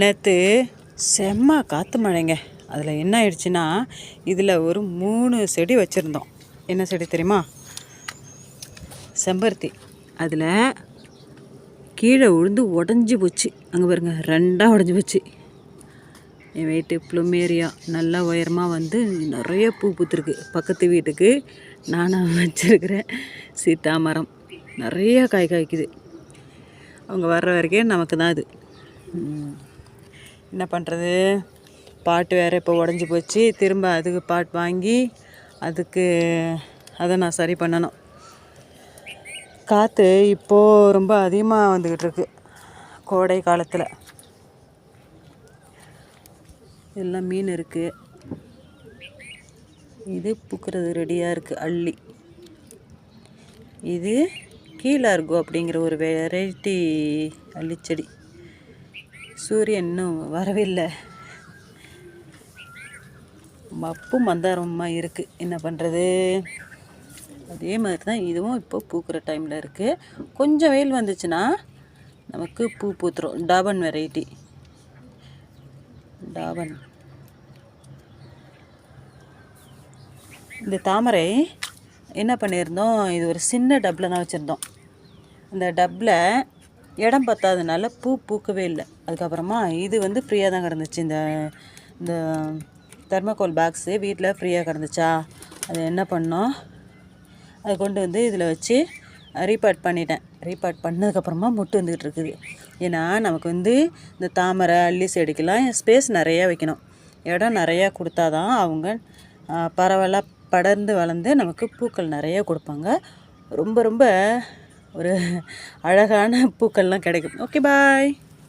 நேற்று செம்ம காற்று மழைங்க. அதில் என்ன ஆயிடுச்சுன்னா இதில் ஒரு மூணு செடி வச்சுருந்தோம். என்ன செடி தெரியுமா? செம்பருத்தி. அதில் கீழே விழுந்து உடஞ்சி போச்சு. அங்கே பாருங்க ரெண்டாக உடஞ்சி போச்சு. என் வீட்டு ப்ளூமேரியா நல்லா உயரமாக வந்து நிறைய பூ பூத்துருக்கு. பக்கத்து வீட்டுக்கு நானாக வச்சுருக்கிறேன் சீத்தாமரம் நிறைய காய் காய்க்குது. அவங்க வர்ற வரைக்கும் நமக்கு தான் அது என்ன பண்ணுறது பாட்டு வேறு இப்போ உடஞ்சி போச்சு. திரும்ப அதுக்கு பாட் வாங்கி அதுக்கு அதை நான் சரி பண்ணணும். காற்று இப்போது ரொம்ப அதிகமாக வந்துக்கிட்டு இருக்கு. கோடை காலத்தில். எல்லாம் மீன் இருக்குது இது பூக்கிறது ரெடியாக இருக்குது அள்ளி. இது கீழார்கோ அப்படிங்கிற ஒரு வெரைட்டி அள்ளிச்செடி. சூரியன் இன்னும் வரவில்லை. மப்பும் மந்தாரமாக இருக்குது என்ன பண்ணுறது அதே மாதிரி தான் இதுவும் இப்போ பூக்கிற டைமில் இருக்குது கொஞ்சம் வெயில் வந்துச்சுன்னா நமக்கு பூ பூத்துரும். டாபன் வெரைட்டி டாபன். இந்த தாமரை என்ன பண்ணியிருந்தோம்? இது ஒரு சின்ன டப்பில் தான் வச்சுருந்தோம். அந்த டப்பில் இடம் பத்தாதனால பூ பூக்கவே இல்லை. அதுக்கப்புறமா இது வந்து ஃப்ரீயாக தான் கிடந்துச்சு. இந்த இந்த தெர்மோகோல் பாக்ஸு வீட்டில் ஃப்ரீயாக கிடந்துச்சா? அது என்ன பண்ணோம்? அதை கொண்டு வந்து இதில் வச்சு ரீபார்ட் பண்ணிட்டேன். ரீபார்ட் பண்ணதுக்கப்புறமா முட்டு வந்துக்கிட்டு இருக்குது. ஏன்னா நமக்கு வந்து இந்த தாமரை அள்ளி செடிக்கெலாம் ஸ்பேஸ் நிறையா வைக்கணும். இடம் நிறையா கொடுத்தா தான் அவங்க பரவலாக படர்ந்து வளர்ந்து நமக்கு பூக்கள் நிறைய கொடுப்பாங்க. ரொம்ப ரொம்ப ஒரு அழகான பூக்கள்லாம் கிடைக்கும். Okay bye